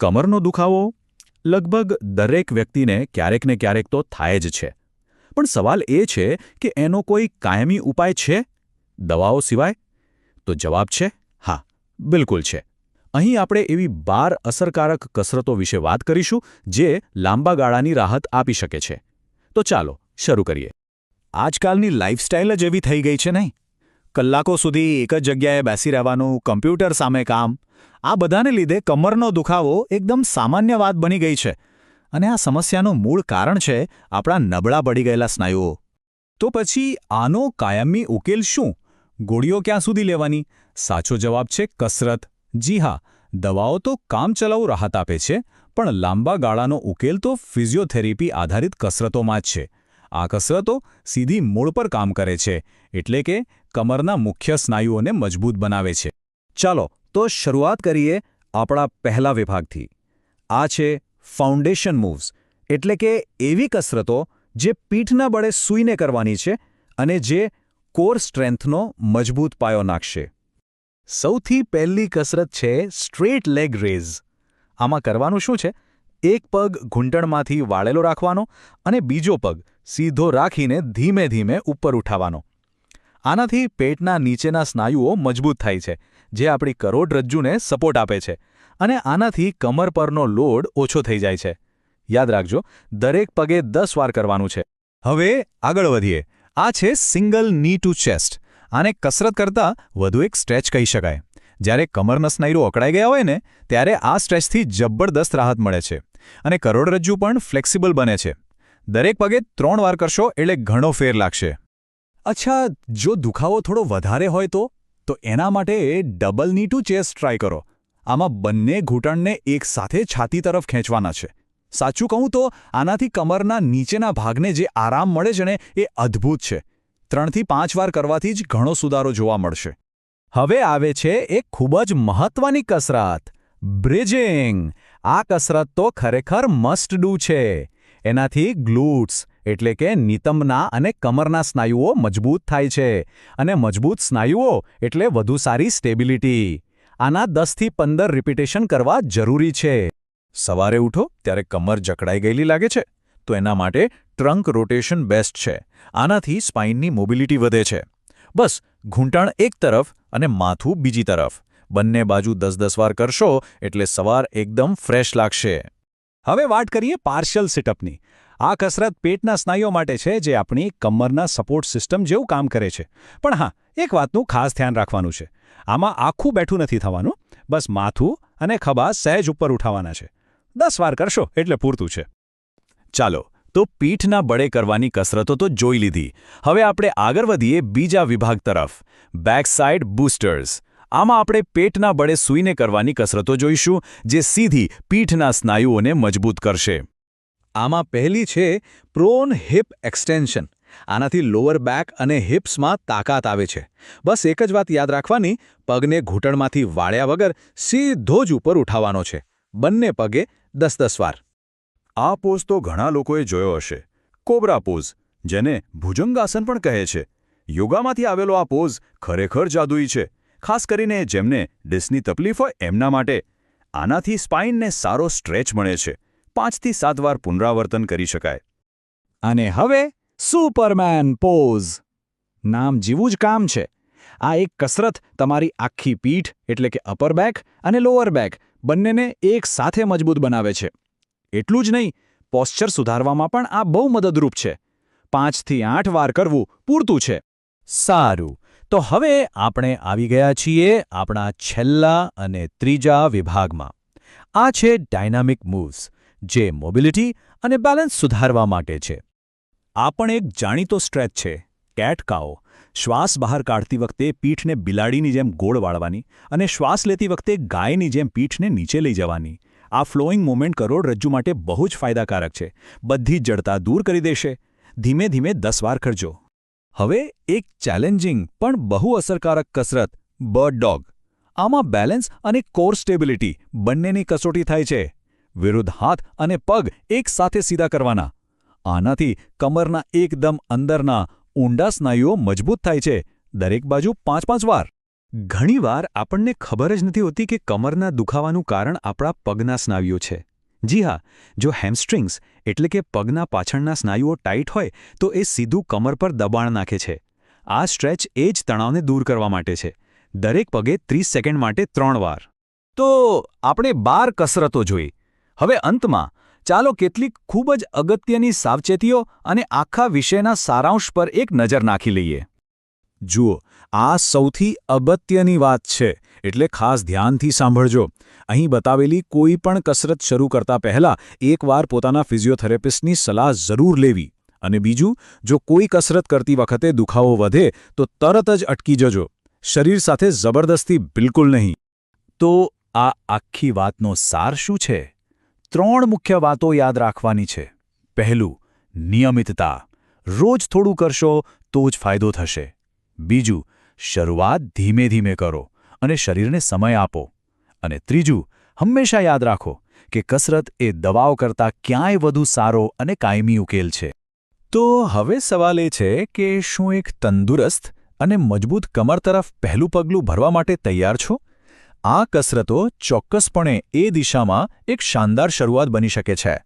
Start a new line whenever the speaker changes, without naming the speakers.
કમરનો દુખાવો લગભગ દરેક વ્યક્તિને ક્યારેક ને ક્યારેક તો થાય જ છે. પણ સવાલ એ છે કે એનો કોઈ કાયમી ઉપાય છે? દવાઓ સિવાય? તો જવાબ છે, હા, બિલકુલ છે. અહીં આપણે એવી બાર અસરકારક કસરતો વિશે વાત કરીશું, જે લાંબા ગાળાની રાહત આપી શકે છે. તો ચાલો, શરૂ કરીએ. આજકાલની લાઇફસ્ટાઇલ જ એવી થઈ ગઈ છે નહીં? કલાકો સુધી એક જ જગ્યાએ બેસી રહેવાનું કમ્પ્યુટર સામે કામ, આ બધાને લીધે કમરનો દુખાવો એકદમ સામાન્ય વાત બની ગઈ છે. અને આ સમસ્યાનું મૂળ કારણ છે આપણા નબળા પડી ગયેલા સ્નાયુઓ. તો પછી આનો કાયમી ઉકેલ શું? ગોળીઓ ક્યાં સુધી લેવાની? સાચો જવાબ છે કસરત. જી હા, દવાઓ તો કામચલાઉ રાહત આપે છે, પણ લાંબા ગાળાનો ઉકેલ તો ફિઝિયોથેરેપી આધારિત કસરતોમાં જ છે. આ કસરતો સીધી મૂળ પર કામ કરે છે, એટલે કે કમરના મુખ્ય સ્નાયુઓને મજબૂત બનાવે છે. ચાલો, તો શરૂઆત કરીએ આપણા પહેલા વિભાગથી. આ છે ફાઉન્ડેશન મૂવ્સ, એટલે કે એવી કસરતો જે પીઠના બળે સૂઈને કરવાની છે અને જે કોર સ્ટ્રેન્થનો મજબૂત પાયો નાખશે. સૌથી પહેલી કસરત છે સ્ટ્રેટ લેગ રેઝ. આમાં કરવાનું શું છે? એક પગ ઘૂંટણમાંથી વાળેલો રાખવાનો અને બીજો પગ સીધો રાખીને ધીમે ધીમે ઉપર ઉઠાવવાનો. આનાથી પેટના નીચેના સ્નાયુઓ મજબૂત થાય છે, જે આપણી કરોડરજ્જુને સપોર્ટ આપે છે અને આનાથી કમર પરનો લોડ ઓછો થઈ જાય છે. યાદ રાખજો, દરેક પગે દસ વાર કરવાનું છે. હવે આગળ વધીએ. આ છે સિંગલની ટુ ચેસ્ટ. આને કસરત કરતાં વધુ એક સ્ટ્રેચ કહી શકાય. જ્યારે કમરના સ્નાયુઓ અકળાઈ ગયા હોય ને, ત્યારે આ સ્ટ્રેચથી જબરદસ્ત રાહત મળે છે અને કરોડરજ્જુ પણ ફ્લેક્સિબલ બને છે. દરેક પગે ત્રણ વાર કરશો એટલે ઘણો ફેર લાગશે. અચ્છા, જો દુખાવો થોડો વધારે હોય તો? તો એના માટે ડબલની ટુ ચેસ્ટ ટ્રાય કરો. આમાં બંને ઘૂંટણને એકસાથે છાતી તરફ ખેંચવાના છે. સાચું કહું તો, આનાથી કમરના નીચેના ભાગને જે આરામ મળે છે ને, એ અદ્ભુત છે. ત્રણથી પાંચ વાર કરવાથી જ ઘણો સુધારો જોવા મળશે. હવે આવે છે એક ખૂબ જ મહત્વની કસરત. બ્રિજિંગ. આ કસરત તો ખરેખર મસ્ટ ડુ છે. એનાથી ગ્લૂટ્સ, એટલે કે નિતંબના અને કમરના સ્નાયુઓ મજબૂત થાય છે. અને મજબૂત સ્નાયુઓ એટલે વધુ સારી સ્ટેબિલિટી. આના દસથી પંદર રિપીટેશન કરવા જરૂરી છે. સવારે ઉઠો, ત્યારે કમર જકડાઈ ગયેલી લાગે છે. તો એના માટે ટ્રંક રોટેશન બેસ્ટ છે. આનાથી સ્પાઇનની મોબિલિટી વધે છે. બસ, ઘૂંટણ એક તરફ અને માથું બીજી તરફ. બંને બાજુ દસ દસ વાર કરશો, એટલે સવાર એકદમ ફ્રેશ લાગશે. હવે વાત કરીએ પાર્શિયલ સિટઅપની. આ કસરત પેટના સ્નાયુઓ માટે છે, જે આપણી કમરના સપોર્ટ સિસ્ટમ જેવું કામ કરે છે. પણ હા, એક વાતનું ખાસ ધ્યાન રાખવાનું છે. આમાં આખું બેઠું નથી થવાનું, બસ માથું અને ખભા સહેજ ઉપર ઉઠાવવાના છે. દસ વાર કરશો એટલે પૂરતું છે. ચાલો, તો પીઠના બળે કરવાની કસરતો તો જોઈ લીધી. હવે આપણે આગળ વધીએ બીજા વિભાગ તરફ. Back side boosters. આમાં આપણે પેટના બળે સૂઈને કરવાની કસરતો જોઈશું, જે સીધી પીઠના સ્નાયુઓને મજબૂત કરશે. આમાં પહેલી છે પ્રોન હિપ એક્સટેન્શન. આનાથી લોઅર બેક અને હિપ્સમાં તાકાત આવે છે. બસ એક જ વાત યાદ રાખવાની, પગને ઘૂંટણમાંથી વાળ્યા વગર સીધો જ ઉપર ઉઠાવવાનો છે. બંને પગે દસ દસ વાર. આ પોઝ તો ઘણા લોકોએ જોયો હશે. કોબરા પોઝ, જેને ભુજંગાસન પણ કહે છે. યોગામાંથી આવેલો આ પોઝ ખરેખર જાદુઈ છે. ખાસ કરીને જેમને ડિસ્કની તકલીફ હોય એમના માટે આનાથી સ્પાઇનને સારો સ્ટ્રેચ મળે છે. પાંચથી સાત વાર પુનરાવર્તન કરી શકાય. અને હવે સુપરમેન પોઝ. નામ જેવું જ કામ છે. આ એક કસરત તમારી આખી પીઠ, એટલે કે અપર બેક અને લોઅર બેક બંનેને એક સાથે મજબૂત બનાવે છે. એટલું જ નહીં, પોસ્ચર સુધારવામાં પણ આ બહુ મદદરૂપ છે. પાંચથી આઠ વાર કરવું પૂરતું છે. સારું. તો હવે આપણે આવી ગયા છીએ આપણા છેલ્લા અને ત્રીજા વિભાગમાં. આ છે ડાયનામિક મૂવ્સ, જે મોબિલિટી અને બેલેન્સ સુધારવા માટે છે. આ પણ એક જાણીતો સ્ટ્રેચ છે કેટ કાઓ શ્વાસ બહાર કાઢતી વખતે પીઠને બિલાડીની જેમ ગોળ વાળવાની અને શ્વાસ લેતી વખતે ગાયની જેમ પીઠને નીચે લઈ જવાની. આ ફ્લોઈંગ મુવમેન્ટ કરોડરજ્જુ માટે બહુ જ ફાયદાકારક છે. બધી જડતા દૂર કરી દેશે. ધીમે ધીમે દસ વાર કરજો. હવે એક ચેલેન્જિંગ પણ બહુ અસરકારક કસરત બર્ડ ડોગ આમાં બેલેન્સ અને કોર સ્ટેબિલિટી બંનેની કસોટી થાય છે. વિરુદ્ધ હાથ અને પગ એકસાથે સીધા કરવાના. આનાથી કમરના એકદમ અંદરના ઊંડા સ્નાયુઓ મજબૂત થાય છે. દરેક બાજુ પાંચ પાંચ વાર.
ઘણીવાર આપણને ખબર જ નથી હોતી કે કમરના દુખાવાનું કારણ આપણા પગના સ્નાયુઓ છે. જી હા, જો હેમસ્ટ્રિંગ્સ એટલે કે પગના પાછળના સ્નાયુઓ ટાઈટ હોય, તો એ સીધું કમર પર દબાણ નાખે છે. આ સ્ટ્રેચ એ જ તણાવને દૂર કરવા માટે છે. દરેક પગે 30 સેકન્ડ માટે ત્રણ વાર.
તો આપણે બાર કસરતો જોઈ. હવે અંતમાં, ચાલો કેટલીક ખૂબ જ અગત્યની સાવચેતીઓ અને આખા વિષયના સારાંશ પર એક નજર નાખી લઈએ. જુઓ આ સૌથી અગત્યની વાત છે, એટલે ખાસ ધ્યાનથી સાંભળજો. અહીં બતાવેલી કોઈ પણ કસરત શરૂ કરતા પહેલા એકવાર પોતાના ફિઝિયોથેરાપિસ્ટની સલાહ જરૂર લેવી. અને બીજું, જો કોઈ કસરત કરતી વખતે દુખાવો વધે, તો તરત જ અટકી જજો. શરીર સાથે જબરદસ્તી બિલકુલ નહીં. તો આ આખી વાતનો સાર શું છે? ત્રણ મુખ્ય વાતો યાદ રાખવાની છે. પહેલું, નિયમિતતા. રોજ થોડું કરશો તો જ ફાયદો થશે. બીજું શરૂઆત ધીમે ધીમે કરો અને શરીરને સમય આપો. અને ત્રીજું, હંમેશા યાદ રાખો કે કસરત એ દવાઓ કરતાં ક્યાંય વધુ સારો અને કાયમી ઉકેલ છે. તો હવે સવાલ એ છે કે શું એક તંદુરસ્ત અને મજબૂત કમર તરફ પહેલું પગલું ભરવા માટે તૈયાર છો? આ કસરતો ચોક્કસપણે એ દિશામાં એક શાનદાર શરૂઆત બની શકે છે.